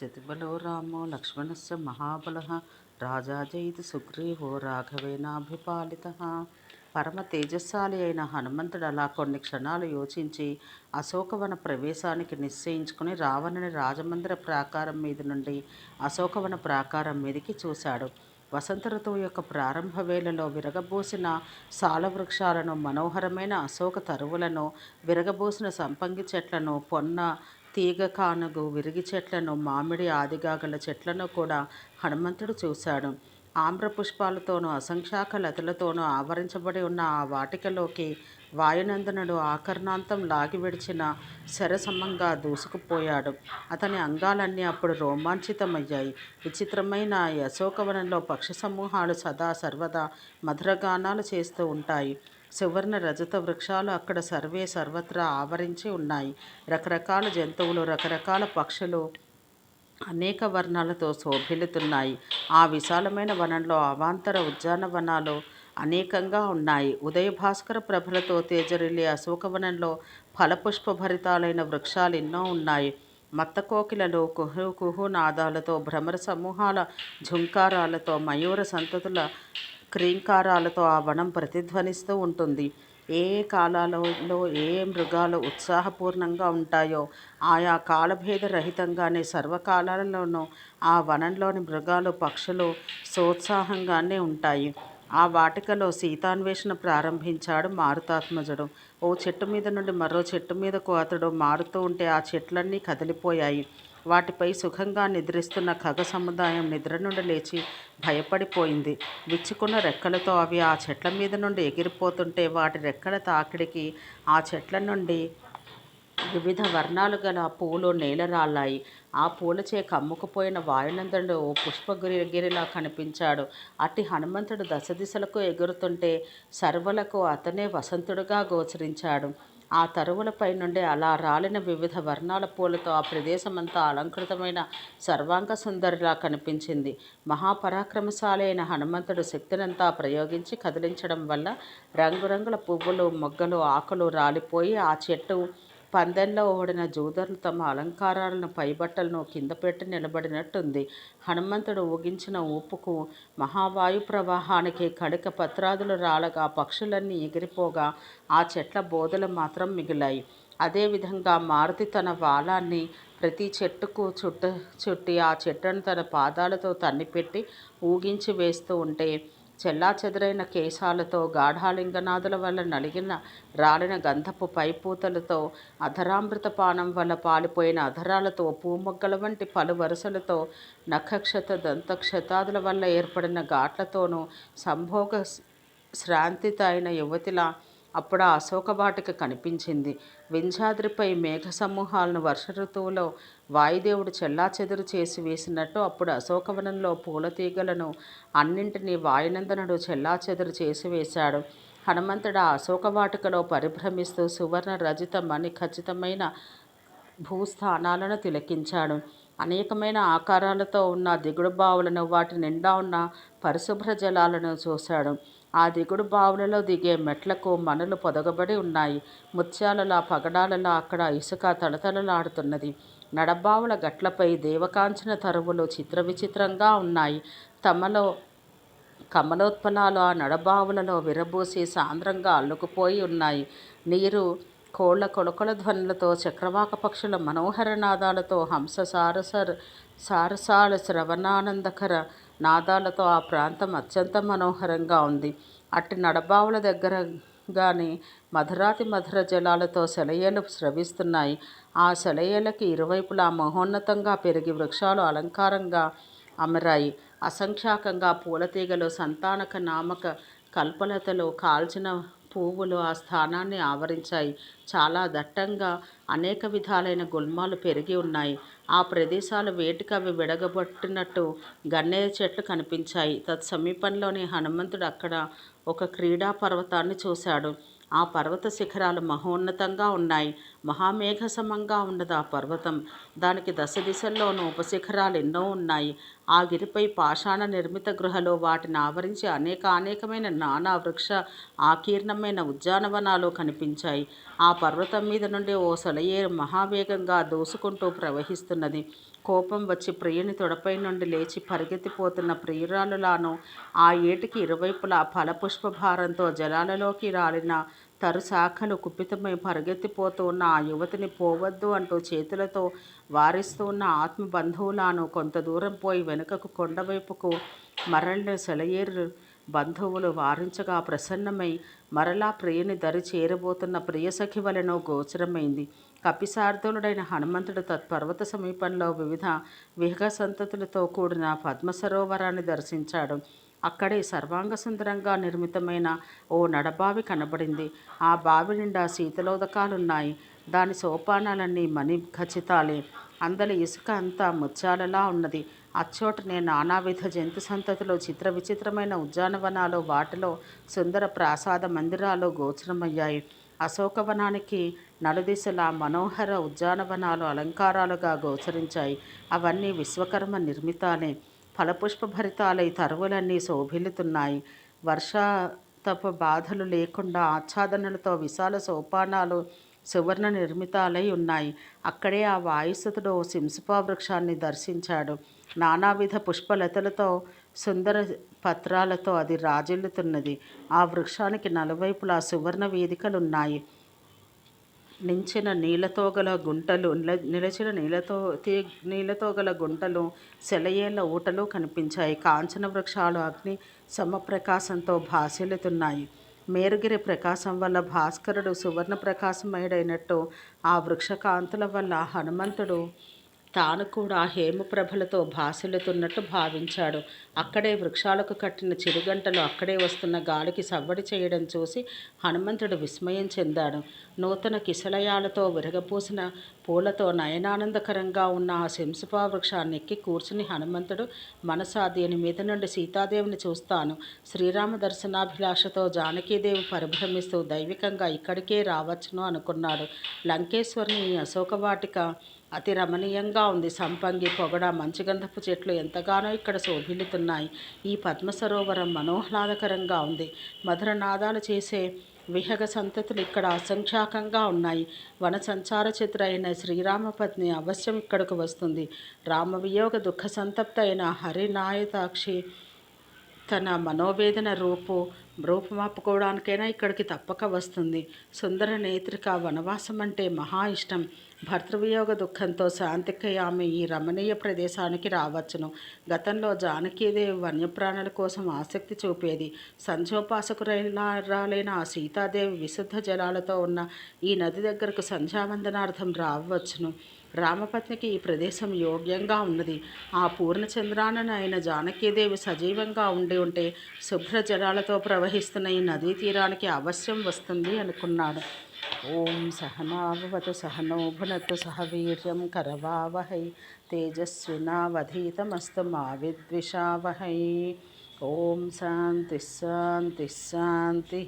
శతిబలో రామో లక్ష్మణస్య మహాబల రాజా సుగ్రీవో రాఘవేనాభిపాలిత పరమ తేజస్శాలి అయిన హనుమంతుడు అలా కొన్ని క్షణాలు యోచించి అశోకవన ప్రవేశానికి నిశ్చయించుకుని రావణుని రాజమందిర ప్రాకారం మీద నుండి అశోకవన ప్రాకారం మీదకి చూశాడు. వసంత ఋతువు యొక్క ప్రారంభ వేళలో విరగబోసిన సాలవృక్షాలను మనోహరమైన అశోక తరువులను విరగబోసిన సంపంగి చెట్లను పొన్న తీగ కానుగు విరిగి చెట్లను మామిడి ఆదిగాగల చెట్లను కూడా హనుమంతుడు చూశాడు. ఆమ్ర పుష్పాలతోనూ అసంఖ్యాక లతలతోనూ ఆవరించబడి ఉన్న ఆ వాటికలోకి వాయునందనుడు ఆకర్ణాంతం లాగి విడిచిన శరసమంగా దూసుకుపోయాడు. అతని అంగాలన్నీ అప్పుడు రోమాంచితమయ్యాయి. విచిత్రమైన యశోకవనంలో అశోకవనంలో పక్షి సమూహాలు సదా సర్వదా మధురగానాలు చేస్తూ ఉంటాయి. సువర్ణ రజత వృక్షాలు అక్కడ సర్వే సర్వత్రా ఆవరించి ఉన్నాయి. రకరకాల జంతువులు రకరకాల పక్షులు అనేక వర్ణాలతో శోభిల్లుతున్నాయి. ఆ విశాలమైన వనంలో అవాంతర ఉద్యానవనాలు అనేకంగా ఉన్నాయి. ఉదయ భాస్కర ప్రభలతో తేజరిల్లే అశోకవనంలో ఫలపుష్పభరితాలైన వృక్షాలు ఎన్నో ఉన్నాయి. మత్తకోకిలలో కుహు కుహు నాదాలతో భ్రమర సమూహాల ఝుంకారాలతో మయూర సంతతుల క్రీంకారాలతో ఆ వనం ప్రతిధ్వనిస్తూ ఉంటుంది. ఏ కాలాలలో ఏ ఏ మృగాలు ఉత్సాహపూర్ణంగా ఉంటాయో ఆయా కాలభేద రహితంగానే సర్వకాలాలలోనూ ఆ వనంలోని మృగాలు పక్షులు సోత్సాహంగానే ఉంటాయి. ఆ వాటికలో సీతాన్వేషణ ప్రారంభించాడు మారుతాత్మజుడు. ఓ చెట్టు మీద నుండి మరో చెట్టు మీదకు అతడు మారుతూ ఉంటే ఆ చెట్లన్నీ కదిలిపోయాయి. వాటిపై సుఖంగా నిద్రిస్తున్న ఖగ సముదాయం నిద్ర నుండి లేచి భయపడిపోయింది. విచ్చుకున్న రెక్కలతో అవి ఆ చెట్ల మీద నుండి ఎగిరిపోతుంటే వాటి రెక్కల తాకిడికి ఆ చెట్ల నుండి వివిధ వర్ణాలు గల పూలు నేలరాలాయి ఆ పూలచే కమ్ముకుపోయిన వాయునందుడు ఓ పుష్పగిరిగిరిలా కనిపించాడు. అట్టి హనుమంతుడు దశ దిశలకు ఎగురుతుంటే సర్వలకు అతనే వసంతుడుగా గోచరించాడు. ఆ తరువులపై నుండి అలా రాలిన వివిధ వర్ణాల పూలతో ఆ ప్రదేశమంతా అలంకృతమైన సర్వాంగ సుందరిలా కనిపించింది. మహాపరాక్రమశాలి అయిన హనుమంతుడు శక్తినంతా ప్రయోగించి కదిలించడం వల్ల రంగురంగుల పువ్వులు మొగ్గలు ఆకులు రాలిపోయి ఆ చెట్టు పందెంలో ఓడిన జూదర్లు తమ అలంకారాలను పైబట్టలను కింద పెట్టి నిలబడినట్టుంది. హనుమంతుడు ఊగించిన ఊపుకు మహావాయు ప్రవాహానికి కడిక పత్రాదులు రాలగా పక్షులన్నీ ఎగిరిపోగా ఆ చెట్ల బోధలు మాత్రం మిగిలాయి. అదేవిధంగా మారుతి తన వాలాన్ని ప్రతి చెట్టుకు చుట్ట చుట్టి ఆ చెట్టును తన పాదాలతో తన్నిపెట్టి ఊగించి వేస్తూ ఉంటే చెల్లా చెదరైన కేశాలతో గాఢాలింగనాదుల వల్ల నలిగిన రాలిన గంధపు పైపూతలతో అధరామృత పానం వల్ల పాలిపోయిన అధరాలతో పూమొగ్గల వంటి పలు వరుసలతో నఖక్షత దంతక్షతాదుల వల్ల ఏర్పడిన ఘాట్లతోనూ సంభోగ శ్రాంతిత అయిన యువతిలా అప్పుడు ఆ అశోకవాటిక కనిపించింది. వింధ్యాద్రిపై మేఘ సమూహాలను వర్ష ఋతువులో వాయుదేవుడు చెల్లాచెదురు చేసి వేసినట్టు అప్పుడు అశోకవనంలో పూల తీగలను అన్నింటినీ వాయునందనుడు చెల్లాచెదురు చేసి వేశాడు. హనుమంతుడు ఆ అశోకవాటికలో పరిభ్రమిస్తూ సువర్ణ రజిత మణి ఖచ్చితమైన భూస్థానాలను తిలకించాడు. అనేకమైన ఆకారాలతో ఉన్న దిగుడు బావులను వాటి నిండా ఉన్న పరిశుభ్ర జలాలను చూశాడు. ఆ దిగుడు బావులలో దిగే మెట్లకు మనలు పొదగబడి ఉన్నాయి. ముత్యాలలా పగడాలలా అక్కడ ఇసుక తళతళలాడుతున్నది నడబావుల గట్లపై దేవకాంచన తరువులు చిత్ర విచిత్రంగా ఉన్నాయి. తమలో కమలోత్పలాలు ఆ నడబావులలో విరబూసి సాంద్రంగా అల్లుకుపోయి ఉన్నాయి. నీరు కోళ్ళ కొలకొల ధ్వనులతో చక్రవాక పక్షుల మనోహర నాదాలతో హంస సారసర సారసాల శ్రవణానందకర నాదాలతో ఆ ప్రాంతం అత్యంత మనోహరంగా ఉంది. అట్టి నడబావుల దగ్గర గాని మధురాతి మధుర జలాలతో సెలయేలు స్రవిస్తున్నాయి. ఆ సెలయేలకి ఇరువైపులా మహోన్నతంగా పెరిగి వృక్షాలు అలంకారంగా అమరాయి. అసంఖ్యాకంగా పూలతీగలు సంతానక నామక కల్పలతలు కాల్చిన పువ్వులు ఆ స్థానాన్ని ఆవరించాయి. చాలా దట్టంగా అనేక విధాలైన గుల్మాలు పెరిగి ఉన్నాయి. ఆ ప్రదేశాలు వేటికవి విడగబట్టినట్టు గన్నేరు చెట్లు కనిపించాయి. తత్సమీపంలోని హనుమంతుడు అక్కడ ఒక క్రీడా పర్వతాన్ని చూశాడు. ఆ పర్వత శిఖరాలు మహోన్నతంగా ఉన్నాయి. మహామేఘ సమంగా ఉన్నది ఆ పర్వతం. దానికి దశ దిశల్లోనూ ఉపశిఖరాలు ఎన్నో ఉన్నాయి. ఆ గిరిపై పాషాణ నిర్మిత గృహలో వాటిని ఆవరించి అనేక అనేకమైన నానా వృక్ష ఆకీర్ణమైన ఉద్యానవనాలు కనిపించాయి. ఆ పర్వతం మీద నుండి ఓ సెలయేరు మహావేగంగా దూసుకుంటూ ప్రవహిస్తున్నది. కోపం వచ్చి ప్రియుని తొడపై నుండి లేచి పరిగెత్తిపోతున్న ప్రియురాలులాను ఆ ఏటికి ఇరువైపులా ఫలపుష్ప భారంతో జలాలలోకి రాలిన తరుశాఖలు కుపితమై పరిగెత్తిపోతూ ఉన్న ఆ యువతిని పోవద్దు అంటూ చేతులతో వారిస్తూ ఉన్న ఆత్మబంధువులాను కొంత దూరం పోయి వెనుకకు కొండవైపుకు మరలిన సెలయేరు బంధువులు వారించగా ప్రసన్నమై మరలా ప్రియని దరి చేరబోతున్న ప్రియసఖి వలెనో గోచరమైంది. కపిసార్థులుడైన హనుమంతుడు తత్పర్వత సమీపంలో వివిధ విహగ సంతతులతో కూడిన పద్మ సరోవరాన్ని దర్శించాడు. అక్కడే సర్వాంగ సుందరంగా నిర్మితమైన ఓ నడబావి కనబడింది. ఆ బావి నిండా శీతలోదకాలున్నాయి. దాని సోపానాలన్నీ మణి ఖచ్చితాలే అందలి ఇసుక అంతా ముత్యాలలా ఉన్నది. అచ్చోటనే నానావిధ జంతు సంతతిలో చిత్ర విచిత్రమైన ఉద్యానవనాలు వాటిలో సుందర ప్రాసాద మందిరాలు గోచరమయ్యాయి. అశోకవనానికి నలుదిశలా మనోహర ఉద్యానవనాలు అలంకారాలుగా గోచరించాయి. అవన్నీ విశ్వకర్మ నిర్మితాలే. ఫలపుష్పభరితాలై తరువులన్నీ శోభిల్లుతున్నాయి. వర్షాతప బాధలు లేకుండా ఆచ్ఛాదనలతో విశాల సోపానాలు సువర్ణ నిర్మితాలై ఉన్నాయి. అక్కడే ఆ వాయుసుతుడు సింసపా వృక్షాన్ని దర్శించాడు. నానావిధ పుష్పలతలతో సుందర పత్రాలతో అది రాజిల్లుతున్నది. ఆ వృక్షానికి నలువైపులా సువర్ణ వేదికలున్నాయి. నించిన నీళ్ళతో గల గుంటలు నిలచిన నీళ్ళతో తీ నీళ్ళతో గల గుంటలు సెలయేళ్ళ ఊటలు కనిపించాయి. కాంచన వృక్షాలు అగ్ని సమప్రకాశంతో భాసిల్లుతున్నాయి. మేరుగిరి ప్రకాశం వల్ల భాస్కరుడు సువర్ణ ప్రకాశమయుడైనట్టు ఆ వృక్షకాంతుల వల్ల హనుమంతుడు తాను కూడా హేమప్రభలతో భాసిల్లుతున్నట్టు భావించాడు. అక్కడే వృక్షాలకు కట్టిన చిరుగంటలు అక్కడే వస్తున్న గాలికి సవ్వడి చేయడం చూసి హనుమంతుడు విస్మయం చెందాడు. నూతన కిశలయాలతో విరగపూసిన పూలతో నయనానందకరంగా ఉన్న ఆ శంసుపా వృక్షాన్ని ఎక్కి కూర్చుని హనుమంతుడు మనసా దీని మీద నుండి సీతాదేవిని చూస్తాను. శ్రీరామ దర్శనాభిలాషతో జానకీదేవి పరిభ్రమిస్తూ దైవికంగా ఇక్కడికే రావచ్చును అనుకున్నాడు. లంకేశ్వరుని అశోకవాటిక అతి రమణీయంగా ఉంది. సంపంగి పొగడ మంచుగంధపు చెట్లు ఎంతగానో ఇక్కడ శోభిల్లుతున్నాయి. ఈ పద్మ సరోవరం మనోహ్లాదకరంగా ఉంది. మధుర నాదాలు చేసే విహగ సంతతులు ఇక్కడ అసంఖ్యాకంగా ఉన్నాయి. వన సంచార చిత్ర అయిన శ్రీరామపత్ని అవశ్యం ఇక్కడకు వస్తుంది. రామవియోగ దుఃఖ సంతప్త అయిన హరినాయతాక్షి తన మనోవేదన రూపు రూపమాపుకోవడానికైనా ఇక్కడికి తప్పక వస్తుంది. సుందర నేత్రిక వనవాసం అంటే మహా ఇష్టం. భర్తృవియోగ దుఃఖంతో శాంతికి ఆమె ఈ రమణీయ ప్రదేశానికి రావచ్చును. గతంలో జానకీదేవి వన్యప్రాణుల కోసం ఆసక్తి చూపేది సంధ్యోపాసకురాలైన ఆ సీతాదేవి విశుద్ధ జలాలతో ఉన్న ఈ నది దగ్గరకు సంధ్యావందనార్థం రావచ్చును. రామపత్నికి ఈ ప్రదేశం యోగ్యంగా ఉన్నది. ఆ పూర్ణచంద్రానని ఆయన జానకీదేవి సజీవంగా ఉండి ఉంటే శుభ్ర జలాలతో ప్రవహిస్తున్న ఈ నదీ తీరానికి అవశ్యం వస్తుంది అనుకున్నాడు. ఓం సహనావతు సహనో భునతు సహ వీర్యం కరవావహై తేజస్వినావధీతమస్తు మా విద్విషావహై ఓం శాంతి శాంతి శాంతి